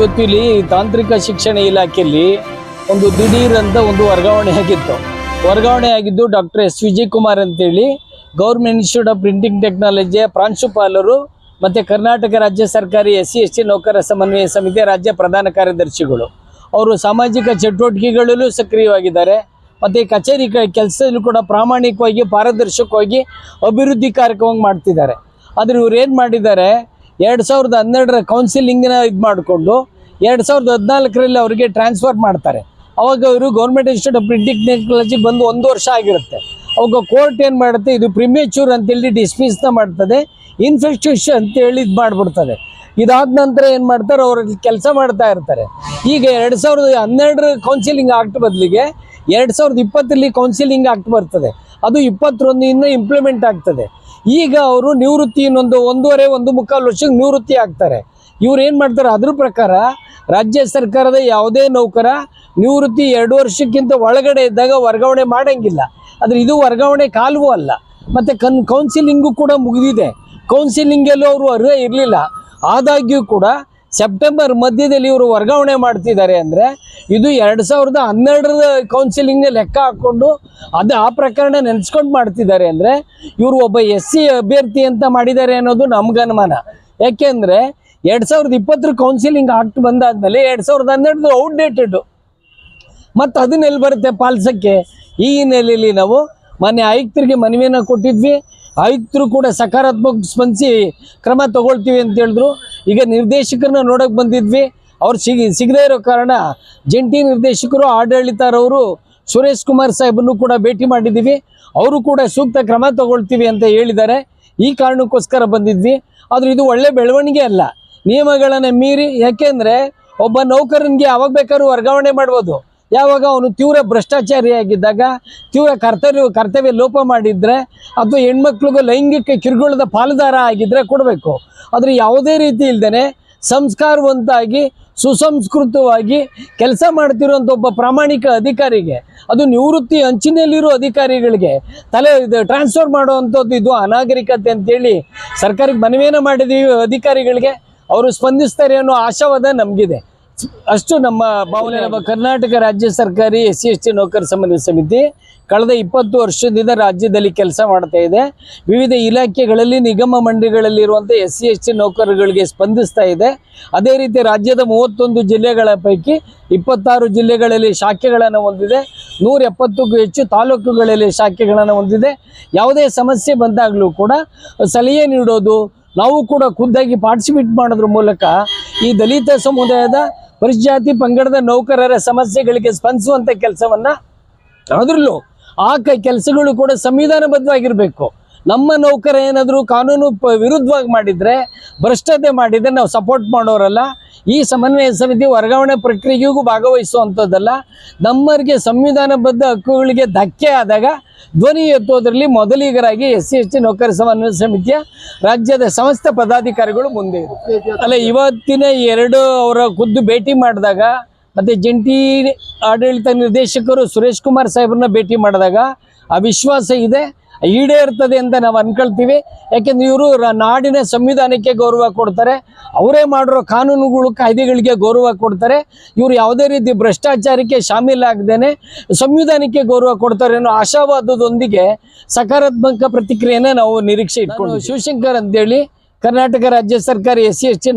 ಇವತ್ತು ಇಲ್ಲಿ ತಾಂತ್ರಿಕ ಶಿಕ್ಷಣ ಇಲಾಖೆಯಲ್ಲಿ ಒಂದು ದಿಢೀರ್ ಅಂತ ಒಂದು ವರ್ಗಾವಣೆ ಆಗಿತ್ತು. ವರ್ಗಾವಣೆ ಆಗಿದ್ದು ಡಾಕ್ಟರ್ ಎಸ್. ವಿಜಯ್ ಕುಮಾರ್ ಅಂತೇಳಿ ಗೌರ್ಮೆಂಟ್ ಇನ್ಸ್ಟಿಟ್ಯೂಟ್ ಆಫ್ ಪ್ರಿಂಟಿಂಗ್ ಟೆಕ್ನಾಲಜಿಯ ಪ್ರಾಂಶುಪಾಲರು ಮತ್ತು ಕರ್ನಾಟಕ ರಾಜ್ಯ ಸರ್ಕಾರಿ ಎಸ್ ಸಿ ಎಸ್ ಟಿ ನೌಕರ ಸಮನ್ವಯ ಸಮಿತಿಯ ರಾಜ್ಯ ಪ್ರಧಾನ ಕಾರ್ಯದರ್ಶಿಗಳು. ಅವರು ಸಾಮಾಜಿಕ ಚಟುವಟಿಕೆಗಳಲ್ಲೂ ಸಕ್ರಿಯವಾಗಿದ್ದಾರೆ. ಮತ್ತು ಕಚೇರಿ ಕೆಲಸದಲ್ಲೂ ಕೂಡ ಪ್ರಾಮಾಣಿಕವಾಗಿ ಪಾರದರ್ಶಕವಾಗಿ ಅಭಿವೃದ್ಧಿ ಕಾರ್ಯಕ್ರಮ ಮಾಡ್ತಿದ್ದಾರೆ. ಆದರೆ ಇವ್ರು ಏನು ಮಾಡಿದ್ದಾರೆ? ಎರಡು ಸಾವಿರದ ಹನ್ನೆರಡರ ಕೌನ್ಸಿಲಿಂಗ್ನ ಇದು ಮಾಡಿಕೊಂಡು ಎರಡು ಸಾವಿರದ ಹದಿನಾಲ್ಕರಲ್ಲಿ ಅವರಿಗೆ ಟ್ರಾನ್ಸ್ಫರ್ ಮಾಡ್ತಾರೆ. ಅವಾಗ ಅವರು government institute of printing technology ಬಂದು ಒಂದು ವರ್ಷ ಆಗಿರುತ್ತೆ. ಅವಾಗ ಕೋರ್ಟ್ ಏನು ಮಾಡುತ್ತೆ, ಇದು ಪ್ರಿಮೇಚೂರ್ ಅಂತೇಳಿ ಡಿಸ್ಮಿಸ್ನ ಮಾಡ್ತದೆ ಇನ್ಫೆಸ್ಟಿಷನ್ ಅಂತೇಳಿ ಇದು ಮಾಡಿಬಿಡ್ತದೆ. ಇದಾದ ನಂತರ ಏನು ಮಾಡ್ತಾರೆ, ಅವರು ಕೆಲಸ ಮಾಡ್ತಾ ಇರ್ತಾರೆ. ಈಗ ಎರಡು ಸಾವಿರದ ಹನ್ನೆರಡರ ಕೌನ್ಸಿಲಿಂಗ್ ಆಕ್ಟ್ ಬದಲಿಗೆ ಎರಡು ಸಾವಿರದ ಇಪ್ಪತ್ತರಲ್ಲಿ ಕೌನ್ಸಿಲಿಂಗ್ ಆಕ್ಟ್ ಬರ್ತದೆ. ಅದು ಇಪ್ಪತ್ತೊಂದರಿಂದ ಇಂಪ್ಲಿಮೆಂಟ್ ಆಗ್ತದೆ. ಈಗ ಅವರು ನಿವೃತ್ತಿ ಇನ್ನೊಂದು ಒಂದೂವರೆ, ಒಂದು ಮುಕ್ಕಾಲು ವರ್ಷಕ್ಕೆ ನಿವೃತ್ತಿ ಆಗ್ತಾರೆ. ಇವ್ರು ಏನು ಮಾಡ್ತಾರೆ? ಅದ್ರ ಪ್ರಕಾರ ರಾಜ್ಯ ಸರ್ಕಾರದ ಯಾವುದೇ ನೌಕರ ನಿವೃತ್ತಿ ಎರಡು ವರ್ಷಕ್ಕಿಂತ ಒಳಗಡೆ ಇದ್ದಾಗ ವರ್ಗಾವಣೆ ಮಾಡೋಂಗಿಲ್ಲ. ಆದರೆ ಇದು ವರ್ಗಾವಣೆ ಕಾಲವೂ ಅಲ್ಲ. ಮತ್ತು ಕನ್ ಕೌನ್ಸಿಲಿಂಗು ಕೂಡ ಮುಗಿದಿದೆ. ಕೌನ್ಸಿಲಿಂಗಲ್ಲೂ ಅವರು ಅರ್ಹ ಇರಲಿಲ್ಲ. ಆದಾಗ್ಯೂ ಕೂಡ ಸೆಪ್ಟೆಂಬರ್ ಮಧ್ಯದಲ್ಲಿ ಇವರು ವರ್ಗಾವಣೆ ಮಾಡ್ತಿದ್ದಾರೆ ಅಂದರೆ ಇದು ಎರಡು ಸಾವಿರದ ಹನ್ನೆರಡರ ಕೌನ್ಸಿಲಿಂಗ್ನ ಲೆಕ್ಕ ಹಾಕ್ಕೊಂಡು ಅದು ಆ ಪ್ರಕರಣ ನೆನೆಸ್ಕೊಂಡು ಮಾಡ್ತಿದ್ದಾರೆ ಅಂದರೆ ಇವರು ಒಬ್ಬ ಎಸ್ ಸಿ ಅಭ್ಯರ್ಥಿ ಅಂತ ಮಾಡಿದ್ದಾರೆ ಅನ್ನೋದು ನಮ್ಗೆ ಅನುಮಾನ. ಯಾಕೆಂದರೆ ಎರಡು ಸಾವಿರದ ಇಪ್ಪತ್ತರ ಕೌನ್ಸಿಲಿಂಗ್ ಆಕ್ಟ್ ಬಂದಾದ್ಮೇಲೆ ಎರಡು ಸಾವಿರದ ಹನ್ನೆರಡು ಔಟ್ಡೇಟೆಡು ಮತ್ತು ಅದನ್ನೆಲ್ಲಿ ಬರುತ್ತೆ ಪಾಲ್ಸಕ್ಕೆ. ಈ ಹಿನ್ನೆಲೆಯಲ್ಲಿ ನಾವು ಮೊನ್ನೆ ಆಯುಕ್ತರಿಗೆ ಮನವಿಯನ್ನು ಕೊಟ್ಟಿದ್ವಿ. ಆಯುಕ್ತರು ಕೂಡ ಸಕಾರಾತ್ಮಕ ಸ್ಪಂದಿಸಿ ಕ್ರಮ ತಗೊಳ್ತೀವಿ ಅಂತ ಹೇಳಿದ್ರು. ಈಗ ನಿರ್ದೇಶಕರನ್ನ ನೋಡೋಕೆ ಬಂದಿದ್ವಿ. ಅವ್ರು ಸಿಗಿ, ಸಿಗದೇ ಇರೋ ಕಾರಣ ಜಂಟಿ ನಿರ್ದೇಶಕರು, ಆಡಳಿತರವರು ಸುರೇಶ್ ಕುಮಾರ್ ಸಾಹೇಬನ್ನು ಕೂಡ ಭೇಟಿ ಮಾಡಿದ್ದೀವಿ. ಅವರು ಕೂಡ ಸೂಕ್ತ ಕ್ರಮ ತಗೊಳ್ತೀವಿ ಅಂತ ಹೇಳಿದ್ದಾರೆ. ಈ ಕಾರಣಕ್ಕೋಸ್ಕರ ಬಂದಿದ್ವಿ. ಆದ್ರೆ ಇದು ಒಳ್ಳೆ ಬೆಳವಣಿಗೆ ಅಲ್ಲ. ನಿಯಮಗಳನ್ನು ಮೀರಿ, ಯಾಕೆಂದರೆ ಒಬ್ಬ ನೌಕರನಿಗೆ ಯಾವಾಗ ಬೇಕಾದ್ರೂ ವರ್ಗಾವಣೆ ಮಾಡ್ಬೋದು. ಯಾವಾಗ ಅವನು ತೀವ್ರ ಭ್ರಷ್ಟಾಚಾರಿಯಾಗಿದ್ದಾಗ, ತೀವ್ರ ಕರ್ತವ್ಯ ಕರ್ತವ್ಯ ಲೋಪ ಮಾಡಿದರೆ ಅಥವಾ ಹೆಣ್ಮಕ್ಳಿಗೂ ಲೈಂಗಿಕ ಕಿರುಕುಳದ ಪಾಲುದಾರ ಆಗಿದ್ದರೆ ಕೊಡಬೇಕು. ಆದರೆ ಯಾವುದೇ ರೀತಿ ಇಲ್ದೇ ಸಂಸ್ಕಾರವಂತಾಗಿ, ಸುಸಂಸ್ಕೃತವಾಗಿ ಕೆಲಸ ಮಾಡ್ತಿರುವಂಥ ಒಬ್ಬ ಪ್ರಾಮಾಣಿಕ ಅಧಿಕಾರಿಗೆ, ಅದು ನಿವೃತ್ತಿ ಅಂಚಿನಲ್ಲಿರೋ ಅಧಿಕಾರಿಗಳಿಗೆ, ತಲೆ ಇದು ಟ್ರಾನ್ಸ್ಫರ್ ಮಾಡುವಂಥದ್ದು ಇದು ಅನಾಗರಿಕತೆ ಅಂತೇಳಿ ಸರ್ಕಾರಕ್ಕೆ ಮನವಿಯನ್ನು ಮಾಡಿದೀವಿ ಅಧಿಕಾರಿಗಳಿಗೆ ಅವರು ಸ್ಪಂದಿಸ್ತಾರೆ ಅನ್ನೋ ಆಶಾವಾದ ನಮಗಿದೆ. ಅಷ್ಟು ನಮ್ಮ ಭಾವನೆ ನಮ್ಮ ಕರ್ನಾಟಕ ರಾಜ್ಯ ಸರ್ಕಾರಿ ಎಸ್ ಸಿ, ಎಸ್ ಟಿ ನೌಕರ ಸಮನ್ವಯ ಸಮಿತಿ ಕಳೆದ ಇಪ್ಪತ್ತು ವರ್ಷದಿಂದ ರಾಜ್ಯದಲ್ಲಿ ಕೆಲಸ ಮಾಡ್ತಾ ಇದೆ. ವಿವಿಧ ಇಲಾಖೆಗಳಲ್ಲಿ, ನಿಗಮ ಮಂಡಳಿಗಳಲ್ಲಿರುವಂಥ ಎಸ್ ಸಿ, ಎಸ್ ಟಿ ನೌಕರರುಗಳಿಗೆ ಸ್ಪಂದಿಸ್ತಾ ಇದೆ. ಅದೇ ರೀತಿ ರಾಜ್ಯದ ಮೂವತ್ತೊಂದು ಜಿಲ್ಲೆಗಳ ಪೈಕಿ ಇಪ್ಪತ್ತಾರು ಜಿಲ್ಲೆಗಳಲ್ಲಿ ಶಾಖೆಗಳನ್ನು ಹೊಂದಿದೆ. ನೂರ ಎಪ್ಪತ್ತಕ್ಕೂ ಹೆಚ್ಚು ತಾಲೂಕುಗಳಲ್ಲಿ ಶಾಖೆಗಳನ್ನು ಹೊಂದಿದೆ. ಯಾವುದೇ ಸಮಸ್ಯೆ ಬಂದಾಗಲೂ ಕೂಡ ಸಲಹೆ ನೀಡೋದು, ನಾವು ಕೂಡ ಖುದ್ದಾಗಿ ಪಾರ್ಟಿಸಿಪೇಟ್ ಮಾಡೋದ್ರ ಮೂಲಕ ಈ ದಲಿತ ಸಮುದಾಯದ ಪರಿಜಾತಿ ಪಂಗಡದ ನೌಕರರ ಸಮಸ್ಯೆಗಳಿಗೆ ಸ್ಪಂದಿಸುವಂಥ ಕೆಲಸವನ್ನು ಅದರಲ್ಲೂ ಆ ಕೆಲಸಗಳು ಕೂಡ ಸಂವಿಧಾನಬದ್ಧವಾಗಿರಬೇಕು. ನಮ್ಮ ನೌಕರ ಏನಾದರೂ ಕಾನೂನು ವಿರುದ್ಧವಾಗಿ ಮಾಡಿದರೆ, ಭ್ರಷ್ಟತೆ ಮಾಡಿದರೆ ನಾವು ಸಪೋರ್ಟ್ ಮಾಡೋರಲ್ಲ. ಈ ಸಮನ್ವಯ ಸಮಿತಿ ವರ್ಗಾವಣೆ ಪ್ರಕ್ರಿಯೆಗೂ ಭಾಗವಹಿಸುವಂಥದ್ದಲ್ಲ ನಮ್ಮರಿಗೆ ಸಂವಿಧಾನಬದ್ಧ ಹಕ್ಕುಗಳಿಗೆ ಧಕ್ಕೆ ಆದಾಗ ಧ್ವನಿ ಎತ್ತುವುದರಲ್ಲಿ ಮೊದಲಿಗರಾಗಿ ಎಸ್ ಸಿ ಎಸ್ ಟಿ ನೌಕರ ಸಮನ್ವಯ ಸಮಿತಿಯ ರಾಜ್ಯದ ಸಮಸ್ತ ಪದಾಧಿಕಾರಿಗಳು ಮುಂದೆ ಅಲ್ಲ, ಇವತ್ತಿನ ಎರಡು ಅವರ ಖುದ್ದು ಭೇಟಿ ಮಾಡಿದಾಗ, ಮತ್ತು ಜಂಟಿ ಆಡಳಿತ ನಿರ್ದೇಶಕರು ಸುರೇಶ್ ಕುಮಾರ್ ಸಾಹೇಬ್ರನ್ನ ಭೇಟಿ ಮಾಡಿದಾಗ ಅವಿಶ್ವಾಸ ವಿಶ್ವಾಸ ಇದೆ. ಈಡೇರ್ತದೆ ಅಂತ ನಾವು ಅನ್ಕೊಳ್ತೀವಿ. ಯಾಕೆಂದ್ರೆ ಇವರು ನಾಡಿನ ಸಂವಿಧಾನಕ್ಕೆ ಗೌರವ ಕೊಡ್ತಾರೆ. ಅವರೇ ಮಾಡಿರೋ ಕಾನೂನುಗಳು, ಕಾಯ್ದೆಗಳಿಗೆ ಗೌರವ ಕೊಡ್ತಾರೆ. ಇವರು ಯಾವುದೇ ರೀತಿ ಭ್ರಷ್ಟಾಚಾರಕ್ಕೆ ಶಾಮೀಲಾಗದೇನೆ ಸಂವಿಧಾನಕ್ಕೆ ಗೌರವ ಕೊಡ್ತಾರೆ ಅನ್ನೋ ಆಶಾವಾದದೊಂದಿಗೆ ಸಕಾರಾತ್ಮಕ ಪ್ರತಿಕ್ರಿಯೆನ ನಾವು ನಿರೀಕ್ಷೆ ಇಟ್ಕೊಂಡು ಶಿವಶಂಕರ್ ಅಂತೇಳಿ ಕರ್ನಾಟಕ ರಾಜ್ಯ ಸರ್ಕಾರ ಎಸ್ ಸಿ, ಎಸ್ ಟಿ